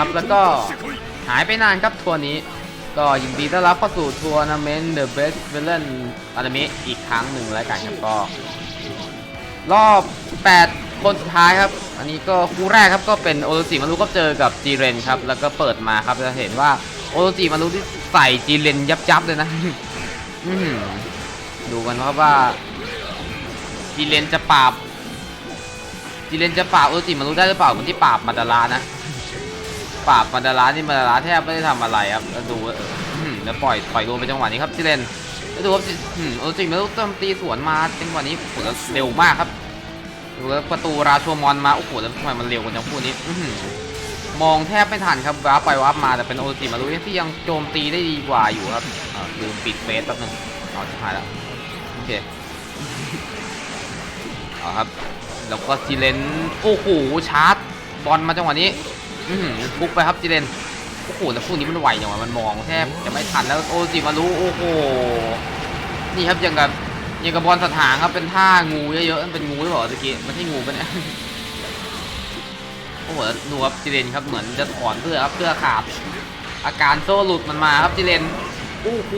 ครับ แล้วก็หายไปนานครับทัวร์นี้ ก็ยินดีต้อนรับเข้าสู่ทัวร์นาเมนต์ The Best Villain Anime อีกครั้งหนึ่งแล้วกันครับก็ รอบ 8 คนสุดท้ายครับ อันนี้ก็คู่แรกครับก็เป็นโอโรจิมารุก็เจอกับจีเรนครับ แล้วก็เปิดมาครับจะเห็นว่าโอโรจิมารุที่ใส่จีเรนยับยับๆเลยนะดูกันครับว่าจีเรนจะปราบจีเรนจะปราบโอโรจิมารุได้หรือเปล่าเหมือนที่ปราบมาดารานะ ปราบมาดารานี่มาดาราแทบไม่ได้ทำอะไรครับแล้วดูแล้วปล่อยปล่อยโดนไปจังหวะนี้ครับจีเรนแล้วดูว่าจิอื้อหือโอโรจิมาโจมตีสวนมาจังหวะนี้โอ้โหแล้วเร็วมากครับดูแล้วประตูราชัวมอนมาโอ้โหแล้วทำไมมันเร็วกันจังคู่นี้มองแทบไม่ทันครับว้าไปว้ามาแต่เป็นโอจิมารุที่ยังโจมตีได้ดีกว่าอยู่ครับลืมปิดเฟซแป๊บนึงเอาชิบหายแล้วโอเคเอาครับแล้วก็จีเลนโอ้โหชาร์จบอลมาจังหวะนี้ อื้อหือบุกไปครับจีเลนโอ้โหแล้วคู่นี้มันไหวจังวะมันมองแทบจะไม่ทันแล้วโอจิมารุโอ้โหนี่ครับยังกับยังกับบอลสถานครับเป็นท่างูเยอะๆเป็นงูหรือเปล่าตะกี้มันใช่งูปะเนี่ยโอ้โหแล้วดูครับจิเรนครับเหมือนจะถอนเสื้อครับเสื้อขาด อาการโซ่หลุดมันมาครับจิเรนโอ้โห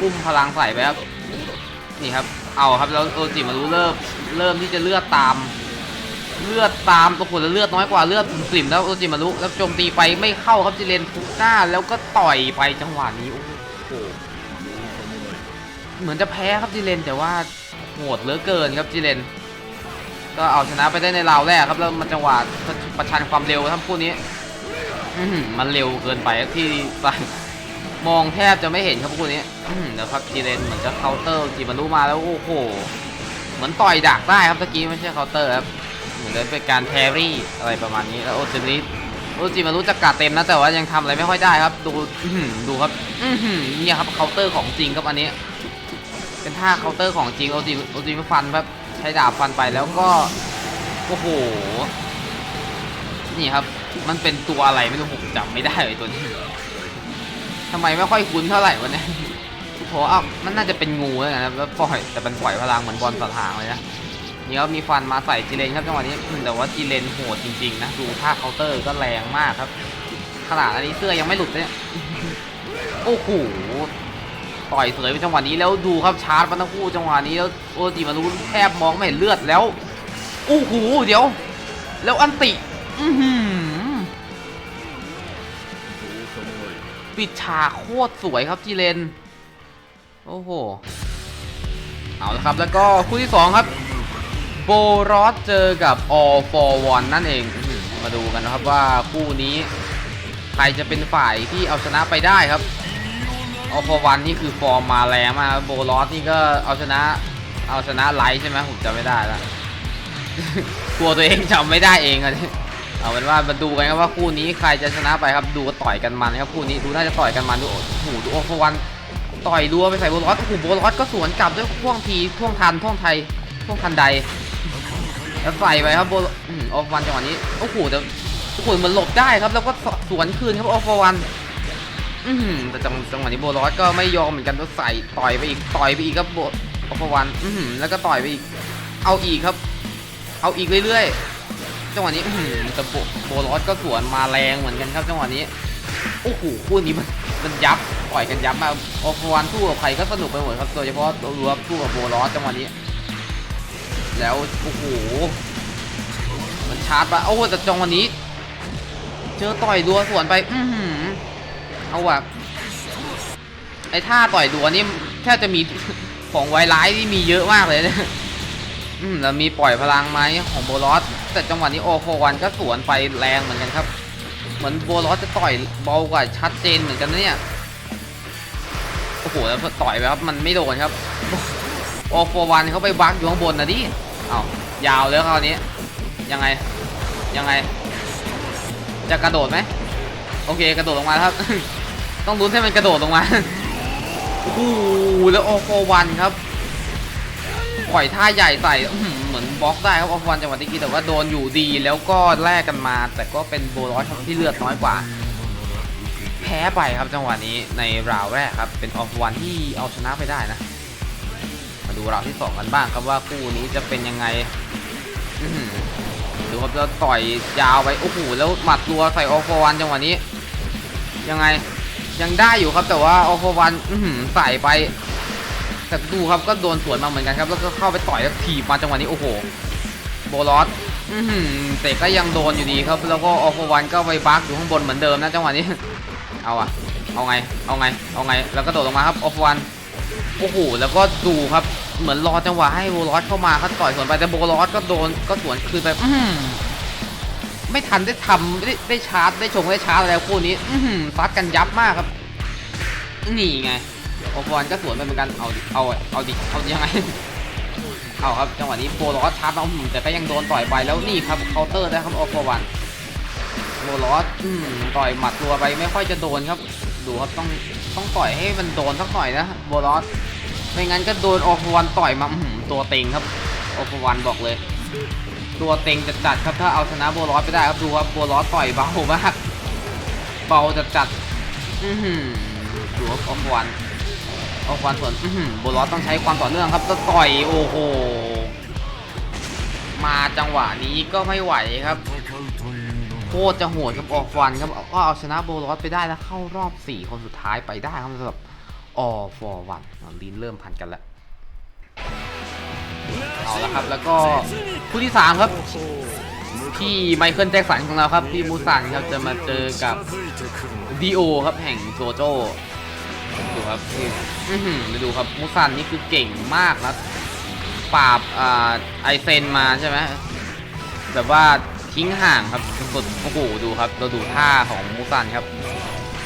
อุ้มพลังใส่ไปครับนี่ครับเอาครับแล้วโอจิมารู้เริ่มเริ่มที่จะเลือดตาม เลือดตามตัวคนเลือดน้อยกว่าเลือดสลิมแล้วโอจิมารุแล้วโจมตีไปไม่เข้าครับจิเรนทุกหน้าแล้วก็ต่อยไปจังหวะนี้โอ้โหเหมือนจะแพ้ครับจีเลนแต่ว่าโหดเหลือเกินครับจีเลน ก็เอาชนะไปได้ในราวแรกครับแล้วมันจังหวะประชันความเร็วทั้งคู่นี้มันเร็วเกินไปที่มองแทบจะไม่เห็นครับคู่นี้อื้อหือแล้วครับจีเลนเหมือนจะเคาน์เตอร์จีมารุมาแล้วโอ้โห เหมือนต่อยดักได้ครับตะกี้ไม่ใช่เคาน์เตอร์ครับ เหมือนจะเป็นการแพรี่อะไรประมาณนี้แล้วโอจิมารุโอจิมารุจะกัดเต็มนะแต่ว่ายังทำอะไรไม่ค่อยได้ครับ ดูดูครับเนี่ยครับเคาน์เตอร์ของจริงครับอันนี้ เป็นท่าเคาน์เตอร์ของจริงโอจิโอจิมาฟันแบบใช้ดาบฟันไปแล้วก็โอ้โหนี่ครับ มันเป็นตัวอะไรไม่รู้ผมจำไม่ได้เลยตัวนี้ทำไมไม่ค่อยคุ้นเท่าไหร่วะเนี่ยโหอ้าวมันน่าจะเป็นงูนะครับแล้วปล่อยแต่เป็นปล่อยพลังเหมือนบอลสถางเลยนะ นี่ครับมีฟันมาใส่จีเลนครับจังหวะนี้แต่ว่าจีเลนโหดจริงๆนะดูท่าเคาน์เตอร์ก็แรงมากครับขนาดอันนี้เสื้อยังไม่หลุดเลยเนี่ยโอ้โหต่อยเสยไปจังหวะนี้แล้วดูครับชาร์จมาทั้งคู่จังหวะนี้แล้วโอจิมารุแทบมองไม่เห็นเลือดแล้วโอ้โหเดี๋ยว แล้วอันติอือหือปิดฉากโคตรสวยครับจีเลนโอ้โหเอาละครับแล้วก็คู่ที่2ครับ บรอสเจอกับ All for One นั่นเอง มาดูกันนะครับว่าคู่นี้ ใครจะเป็นฝ่ายที่เอาชนะไปได้ครับเอาพอวันนี่คือฟอร์มมาแรงมากโบลอสนี่ก็เอาชนะเอาชนะไลท์ใช่ไหมผมจำไม่ได้แล้วกลัวตัวเองจำไม่ได้เองอะเอาเป็นว่ามาดูกันครับว่าคู่นี้ใครจะชนะไปครับดูต่อยกันมันครับคู่นี้ดูน่าจะต่อยกันมันดูโอ้โหดูโอพอวันต่อยรัวไปใส่โบลอสโอ้โหโบลอสก็สวนกลับด้วยพ่วงทีพ่วงทันพ่วงไทยพ่วงทันใด แล้วใส่ไปครับโบลออพอวันจังหวะนี้โอ้โหแต่โอ้โหมันหลบได้ครับ แล้วก็สวนคืนครับโอพอวันอืมแต่จังจังหวะนี้โบลอสก็ไม่ยอมเหมือนกันก็ใส่ต่อยไปอีกต่อยไปอีกครับโบโอปวันอืมแล้วก็ต่อยไปอีก เอาอีกครับ เอาอีกเรื่อยๆจังหวะนี้อืมแต่โบโบลอสก็สวนมาแรงเหมือนกันครับจังหวะนี้โอ้โหคู่นี้มันมันยับต่อยกันยับมากโอปวันสู้กับใครก็สนุกไปหมดครับโดยเฉพาะตัวรัวสู้กับโบลอสจังหวะนี้ แล้ว โอ้โห มันชาร์จไปโอ้แต่จังหวะนี้ เจอต่อยรัวสวนไป อือหือ เอาว่ะ ไอ้ท่าต่อยดัวนี่แทบจะมีของไวร้ายที่มีเยอะมากเลยนี่ยอืมแล้วมีปล่อยพลังไหมของโบลอส แต่จังหวะนี้โอโฟวันก็สวนไปแรงเหมือนกันครับ เหมือนโบลอสจะต่อยเบากว่าชัดเจนเหมือนกันนะเนี่ย โอ้โหแล้วต่อยไปครับมันไม่โดนครับ โอโฟวันเขาไปบักอยู่ข้างบนนะดิ เอายาวเลยคราวนี้ ยังไง ยังไง จะกระโดดไหม โอเค กระโดดลงมาครับ ต้องลุ้นให้มันกระโดดลงมาโอ้โหแล้วออฟวันครับปล่อยท่าใหญ่ใส่เหมือนบล็อกได้ครับออฟวันจังหวะตะกี้แต่ว่าโดนอยู่ดีแล้วก็แลกกันมา แต่ก็เป็นโบลอสที่เลือดน้อยกว่า แพ้ไปครับจังหวะนี้ในราวแรกครับ เป็นออฟวันที่เอาชนะไปได้นะ ดูราวที่สองกันบ้างครับว่าคู่นี้จะเป็นยังไงดูครับแล้วต่อยยาวไปโอ้โหแล้วหมัดรัวใส่ออฟวันจังหวะนี้ ยังไงยังได้อยู่ครับแต่ว่าออฟวันใส่ไปแต่ดูครับก็โดนสวนมาเหมือนกันครับ แล้วก็เข้าไปต่อยแล้วถีบมาจังหวะนี้โอ้โหโบลอสแต่ก็ยังโดนอยู่ดีครับ แล้วก็ออฟวันก็ไปบักอยู่ข้างบนเหมือนเดิมนะจังหวะนี้ เอาอะเอาไง เอาไง เอาไง แล้วก็โดดลงมาครับออฟวัน โอ้โห แล้วก็ดูครับ เหมือนรอจังหวะให้โบลอสเข้ามาเขาต่อยสวนไปแต่โบลอสก็โดนก็สวนคืนไปอื้อหือไม่ทันได้ทำได้ได้ชาร์จได้ชงได้ชาร์จอะไรคู่นี้ อื้อหือซัดกันยับมากครับ นี่ไงโอฟอนก็สวนไปเหมือนกันเอาดิเอาเอาดิเอายังไงเอาครับจังหวะนี้โบลอสชาร์จมาอืมแต่ก็ยังโดนต่อยไปแล้วนี่ครับเคาน์เตอร์ได้ครับโอฟวันโบลอสอืมต่อยหมัดตัวไปไม่ค่อยจะโดนครับ ดูครับต้องต้องต่อยให้มันโดนสักหน่อยนะโบลอส ไม่งั้นก็โดนโอฟวันต่อยมาตัวเต็งครับโอฟวันบอกเลย ตัวเต็งจะจัดครับถ้าเอาชนะโบลอสไปได้ครับดูครับโบลอสต่อยเบามากเบาจะจัดอือหือดูครับโอฟวันเอาความส่วนโบลอสต้องใช้ความต่อเนื่องครับจะต่อยโอ้โหมาจังหวะนี้ก็ไม่ไหวครับโคตรจะโหดกับออกฟันครับก็เอาชนะโบลอสไปได้แล้วเข้ารอบ 4 คนสุดท้ายไปได้ครับสำหรับ ออฟอร์วันลิ้นเริ่มพันกันแล้วเอาละครับแล้วก็คู่ที่ 3 ครับพี่ไมเคิลแจ็คสันของเราครับพี่มูซันครับจะมาเจอกับดีโอครับแห่งโจโจดูครับนี่อื้อหือดูครับมูซันนี่คือเก่งมากนะปราบอ่าไอเซนมาใช่ไหมแบบว่าทิ้งห่างครับสุดโอ้โหดูครับเราดูท่าของมูซันครับ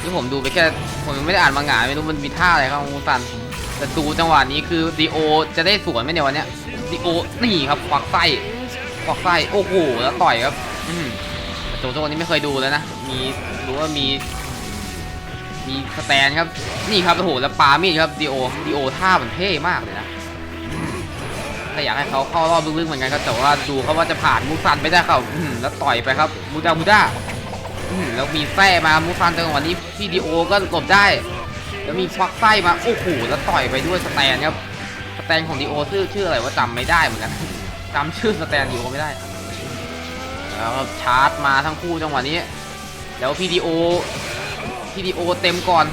ที่ผมดูไปแค่ผมยังไม่ได้อ่านมังงะไม่รู้มันมีท่าอะไรครับของมูซันแต่ดูจังหวะนี้คือดีโอจะได้สวนไหมเนี่ยวันเนี้ยดีโอนี่ครับควักไส้ควักไส้โอ้โหแล้วต่อยครับอืมแต่โจโจ้นี่ไม่เคยดูแล้วนะมีรู้ว่ามีมีสแตนครับนี่ครับโอ้โหแล้วปามีดครับดีโอดีโอท่ามันเท่มากเลยนะแต่อยากให้เขาเข้ารอบลึกๆเหมือนกันครับแต่ว่าดูเขาว่าจะผ่านมูซันไปได้ครับแล้วต่อยไปครับมูดามูดา แล้วมีแส้มามูซันจังหวะนี้พี่ดีโอก็หลบได้ แล้วมีควักไส้มาโอ้โหแล้วต่อยไปด้วยสแตนครับสแตนของดีโอชื่อชื่ออะไรว่าจำไม่ได้เหมือนกันจำชื่อสแตนดีโอไม่ได้แล้วชาร์จมาทั้งคู่จังหวะนี้ แล้วพี่ดีโอพีดีโอเต็มก่อน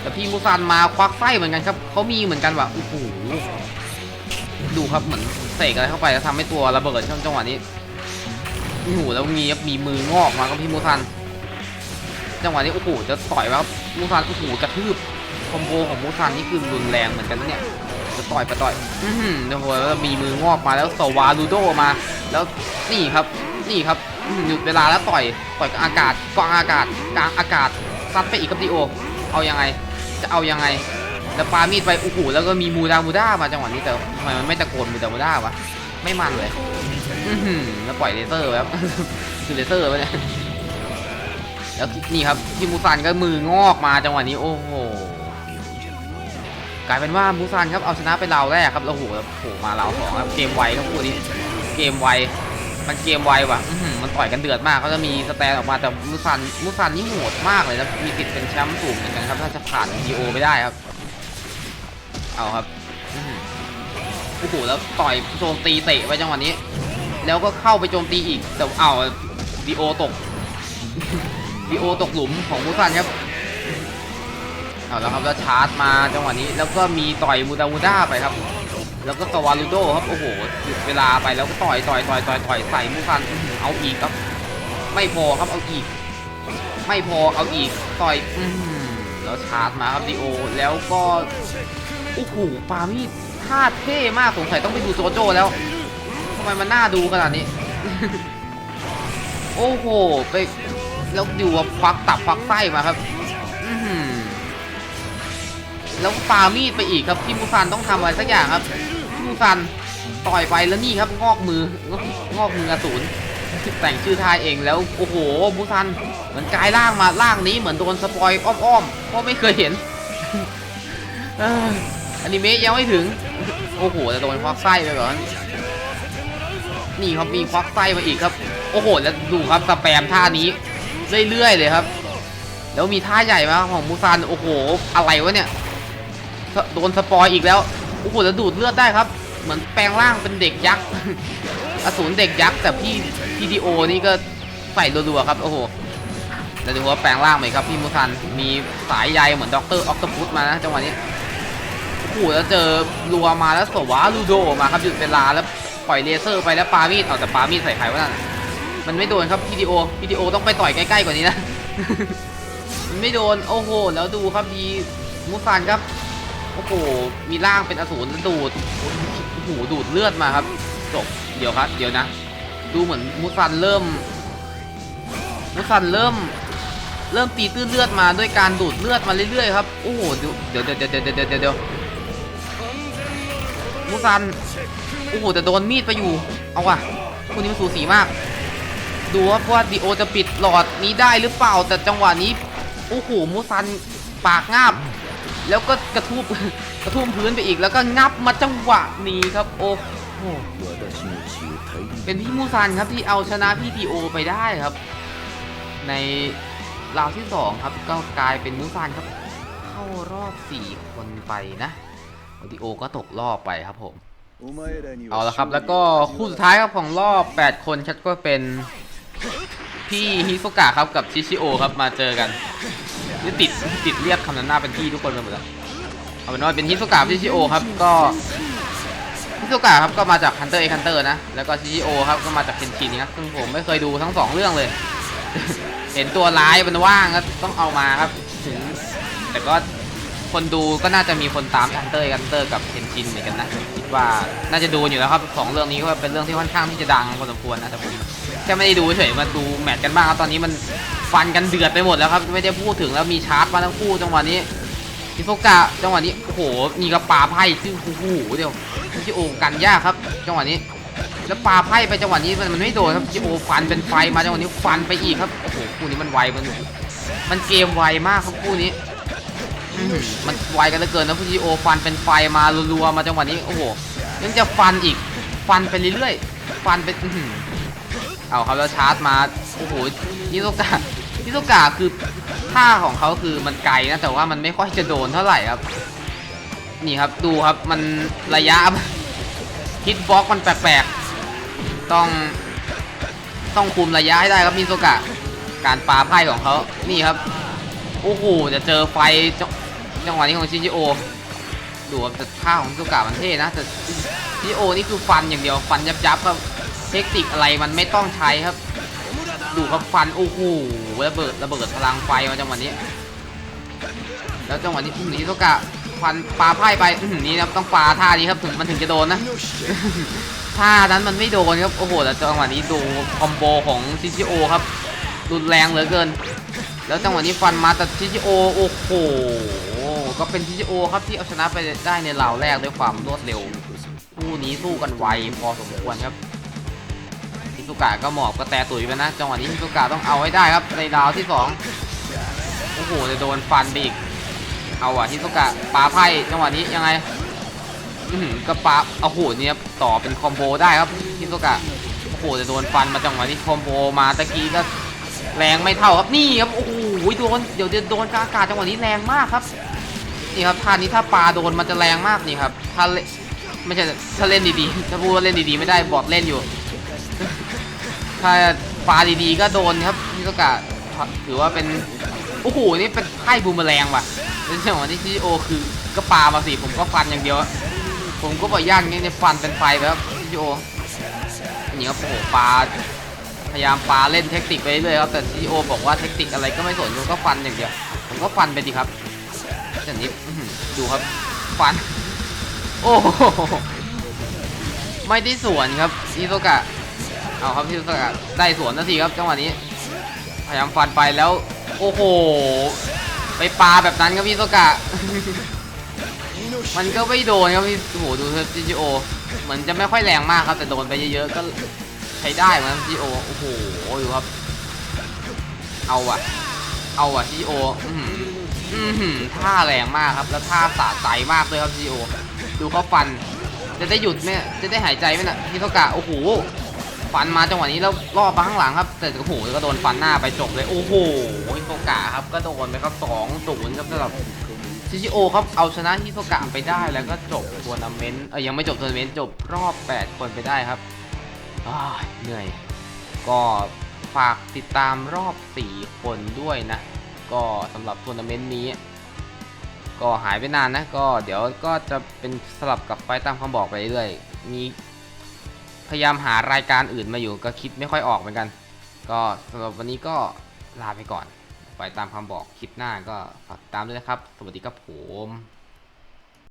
แต่พี่มูซานมาควักไส้เหมือนกันครับเขามีเหมือนกันว่ะโอ้โหดูครับเหมือนเสกอะไรเข้าไปแล้วทำให้ตัวระเบิดช่วงจังหวะนี้โอ้โหแล้วมีบมีมืองอกมากับพี่มูซาน จังหวะนี้โอ้โหจะต่อยแล้วมูซานโอ้โหกระทืบคอมโบของมูซานนี่คือรุนแรงเหมือนกันนะเนี่ยจะต่อยไปต่อยอือหือโอ้โหแล้วมีมืองอกมาแล้วสวาลูโดมา แล้วนี่ครับนี่ครับหยุดเวลาแล้วต่อยต่อยกลางอากาศกลางอากาศกลางอากาศซัดไปอีกครับดีโอ เอายังไงจะเอายังไงแล้วปามีดไปโอ้โหแล้วก็มีมูดามูด้ามาจังหวะนี้แต่ทำไมมันไม่ตะโกนมูดามูด้าวะไม่มันเลยอือหือแล้วปล่อยเลเซอร์แบบคือเลเซอร์ไปเนี่ย แล้วนี่ครับพี่มูซันก็มืองอกมาจังหวะนี้โอ้โหกลายเป็นว่ามูซันครับเอาชนะไปเราแรกครับแล้วโอ้โหแล้วโผมาเราสองครับเกมไวครับคู่นี้เกมไวมันเกมไวว่ะมันต่อยกันเดือดมากเขาจะมีสแตนออกมาแต่มูซันมูซันนี่โหดมากเลยนะมีสิทธิ์เป็นแชมป์สูงเหมือนกันครับถ้าจะผ่านดีโอไปได้ครับ เอาครับโอ้โหแล้วต่อยโจมตีเตะไปจังหวะนี้ แล้วก็เข้าไปโจมตีอีกแต่เอาดีโอตก ดีโอตกหลุมของมูซันครับเอาแล้วครับแล้วชาร์จมาจังหวะนี้แล้วก็มีต่อยมูดามูด้าไปครับ แล้วก็สวาลูโดครับโอ้โหหยุดเวลาไปแล้วก็ต่อยต่อยต่อยต่อยต่อยใส่มูซันเอาอีกครับ ไม่พอครับเอาอีก ไม่พอเอาอีกต่อยอืแล้วชาร์จมาครับดีโอ แล้วก็โอ้โหปามีดท่าเท่มากสงสัยต้องไปดูโจโจแล้วทำไมมันน่าดูขนาดนี้ โอ้โห ไป แล้วดูว่าควักตับควักไส้มาครับแล้วปามีดไปอีกครับพี่มูซันต้องทำอะไรสักอย่างครับมูซันต่อยไปแล้วนี่ครับงอกมืองอกมืออสูรแต่งชื่อทายเองแล้วโอ้โหมูซันเหมือนกลายร่างมาร่างนี้เหมือนโดนสปอยอ้อมๆเพราะไม่เคยเห็นอ้ออนิเมะยังไม่ถึง โอ้โหแต่โดนควักไส้ไปก่อนนี่ครับมีควักไส้มาอีกครับ โอ้โหแล้วดูครับสแปมท่านี้ เรื่อยๆเลยครับ แล้วมีท่าใหญ่มาของมูซันโอ้โหอะไรวะเนี่ยโดนสปอยอีกแล้วโอ้โหแล้วดูดเลือดได้ครับ เหมือนแปลงร่างเป็นเด็กยักษ์อสูรเด็กยักษ์แต่พี่ PTO นี่ก็ใส่รัวๆครับโอ้โหแล้วดูว่าแปลงร่างไหมครับพี่มูซันมีสายใยเหมือนด็อกเตอร์ออกตพุสมานะจังหวะนี้โอ้โหแล้วเจอรัวมาแล้วสวาลูโดมาครับหยุดเวลาแล้วปล่อยเลเซอร์ไปแล้วปามีดเอาแต่ปามีดใส่ใครวะนั่น มันไม่โดนครับ PTO PTO ต้องไปต่อยใกล้ๆกว่านี้นะ มันไม่โดนโอ้โห แล้วดูครับดีมูซันครับ โอ้โห มีร่างเป็นอสูรแล้วดูดโอ้โหดูดเลือดมาครับ จบ เดี๋ยวครับ เดี๋ยวนะ ดูเหมือนมูซันเริ่มมูซันเริ่ม เริ่มตีตื้นเลือดมาด้วยการดูดเลือดมาเรื่อยๆครับ โอ้โหดูเดี๋ยวเดี๋ยวเดี๋ยวเดี๋ยวเดี๋ยวเดี๋ยวมูซัน โอ้โหแต่โดนมีดไปอยู่ เอาว่ะคู่นี้มันสูสีมาก ดูว่าว่าดีโอจะปิดหลอดนี้ได้หรือเปล่า แต่จังหวะนี้โอ้โหมูซันปากงาบ แล้วก็กระทุบกระทุบพื้นไปอีกแล้วก็งับมาจังหวะนี้ครับโอ้โหเป็นพี่มูซันครับที่เอาชนะพี่ดีโอไปได้ครับ ในราวที่สองครับก็กลายเป็นมูซันครับ เข้ารอบ4คนไปนะดีโอก็ตกรอบไปครับผมเอาละครับ แล้วก็คู่สุดท้ายยครับของรอบ 8 คนชัดก็เป็น พี่ฮิโซกะครับกับชิชิโอครับมาเจอกันนี่ติดติดเรียกคำนั้นหน้าเป็นพี่ทุกคนไปหมดแล้วเอาเป็นว่าเป็นฮิโซกะชิชิโอครับก็ฮิโซกะครับก็มาจาก Hunter x Hunter นะแล้วก็ชิชิโอครับก็มาจากเคนชินครับซึ่งผมไม่เคยดูทั้งสองเรื่องเลย เห็นตัวร้ายมันว่างก็ต้องเอามาครับถึงแต่ก็คนดูก็น่าจะมีคนตามฮันเตอร์ฮันเตอร์กับเคนชินเหมือนกันนะคิดว่าน่าจะดูอยู่แล้วครับสองเรื่องนี้ก็เป็นเรื่องที่ค่อนข้างที่จะดังพอสมควรนะแต่ผม ค่ไม่ได้ดูเฉยมาดูแมตช์กันบ้างครับตอนนี้มันฟันกันเดือดไปหมดแล้วครับไม่ได้พูดถึงแล้วมีชาร์จมาทั้งคู่จังหวะนี้อิโฟกะจังหวะนี้โอ้โหมีกระปาไพ่ซึ่งโอ้โหเดี๋ยวชิโอกันยากครับ จังหวะนี้ แล้วปาไพ่ไปจังหวะนี้มันมันไม่โดนครับชิโอฟันเป็นไฟมาจังหวะนี้ฟันไปอีกครับโอ้โหคู่นี้มันไวมันมันเกมไวมากครับคู่นี้มันไวกันเหลือเกินนะพี่โอฟันเป็นไฟมารัวๆมาจังหวะนี้โอ้โหยังจะฟันอีกฟันไปเรื่อยๆฟันไปอื เอาครับแล้วชาร์จมา โอ้โหนิโซกะนิโซกะคือท่าของเขาคือมันไกลนะแต่ว่ามันไม่ค่อยจะโดนเท่าไหร่ครับ นี่ครับดูครับมันระยะฮิตบ็อกมันแปลกๆต้องต้องคุมระยะให้ได้ครับมิโซกะ การปาไพ่ของเขานี่ครับ โอ้โหจะเจอไฟจจังหวะนี้ของชินจิโอ ดูครับแต่ท่าของสุกะมันเท่นะแต่ชินจิโอนี่คือฟันอย่างเดียวฟันยับยับๆครับ เทคนิคอะไรมันไม่ต้องใช้ครับ ดูครับฟันโอ้โหระเบิดระเบิดพลังไฟมาจังหวะนี้ แล้วจังหวะนี้อื้อหือชินสุกะฟันปลาไพ่ไปนี่ครับต้องปลาท่านี้ครับถึงมันถึงจะโดนนะท่านั้นมันไม่โดนครับโอ้โหแต่จังหวะนี้ดูคอมโบของชินจิโอครับรุนแรงเหลือเกิน แล้วจังหวะนี้ฟันมาแต่ทิจิโอโอ้โหก็เป็นทิจิโอครับที่เอาชนะไปได้ในราวแรกด้วยความรวดเร็วคู่นี้สู้กันไวพอสมควรครับ สุกะก็หมอบก็แตตุ๋ยไปนะจังหวะนี้ฮิสุกะต้องเอาให้ได้ครับในราวที่สองโอ้โหจะโดนฟันไปอีกเอาอะฮิสุกะปาไพ่จังหวะนี้ยังไงอือก็ปาโอ้โหเนี่ยต่อเป็นคอมโบได้ครับฮิสุกะโอ้โหจะโดนฟันมาจังหวะนี้คอมโบมาตะกี้ก็แรงไม่เท่าครับนี่ครับโอ้โหโดนเดี๋ยวจะโดนกางอากาศจังหวะนี้แรงมากครับนี่ครับท่านี้ถ้าปลาโดนมันจะแรงมากนี่ครับถ้าเล่นไม่ใช่ถ้าเล่นดีๆถ้าพูดว่าเล่นดีๆไม่ได้บอดเล่นอยู่ ถ้าปลาดีๆก็โดนครับนี่ก็กะถือว่าเป็นโอ้โหนี่เป็นไพ่บูมเมอแรงว่ะแล้วจังหวะนี้ที่โอคือก็ปลามาสิผมก็ฟันอย่างเดียว ผมก็บอกย่างนี่เนี่ยฟันเป็นไฟไปครับที่โอนี่ครับโอ้โหปลาพยายามปาเล่นเทคนิคไปเรื่อยครับแต่ซีโอบอกว่าเทคนิคอะไรก็ไม่สนผมก็ฟันอย่างเดียว ผมก็ฟันไปดีครับแต่นี้ดูครับฟัน โอ้โหไม่ได้สวนครับอิโซกะ เอาครับอิโซกะได้สวนนาทีครับจังหวะนี้ พยายามฟันไปแล้ว โอ้โห ไปปาแบบนั้นครับพี่โซกะ มันก็ไม่โดนครับพี่โอ้โหดูครับจีโอเหมือนจะไม่ค่อยแรงมากครับ แต่โดนไปเยอะๆก็ใช้ได้เหมือนจีโอโอ้โหดูครับ เอาอะเอาอะจีโออือหืออือหือท่าแรงมากครับ แล้วท่าสะใจมากเลยครับจีโอดูเขาฟัน จะได้หยุดไหมจะได้หายใจไหมน่ะฮิโตกะโอ้โห ฟันมาจังหวะนี้แล้วล่อมาข้างหลังครับแต่โอ้โหก็โดนฟันหน้าไปจบเลยโอ้โหฮิโตกะครับก็โดนไปครับสองศูนย์ครับสำหรับชิชิโอครับเอาชนะฮิโตกะไปได้แล้วก็จบทัวร์นาเมนต์เอ้ยยังไม่จบทัวร์นาเมนต์จบรอบ 8 คนไปได้ครับเหนื่อย ก็ฝากติดตามรอบ 4 คนด้วยนะ ก็สำหรับทัวร์นาเมนต์นี้ ก็หายไปนานนะ ก็เดี๋ยวก็จะเป็นสลับกับไฟตามคำบอกไปเรื่อยมี พยายามหารายการอื่นมาอยู่ก็คิดไม่ค่อยออกเหมือนกัน ก็สำหรับวันนี้ก็ลาไปก่อน ไปตามคำบอกคลิปหน้าก็ฝากติดตามด้วยนะครับ สวัสดีครับผม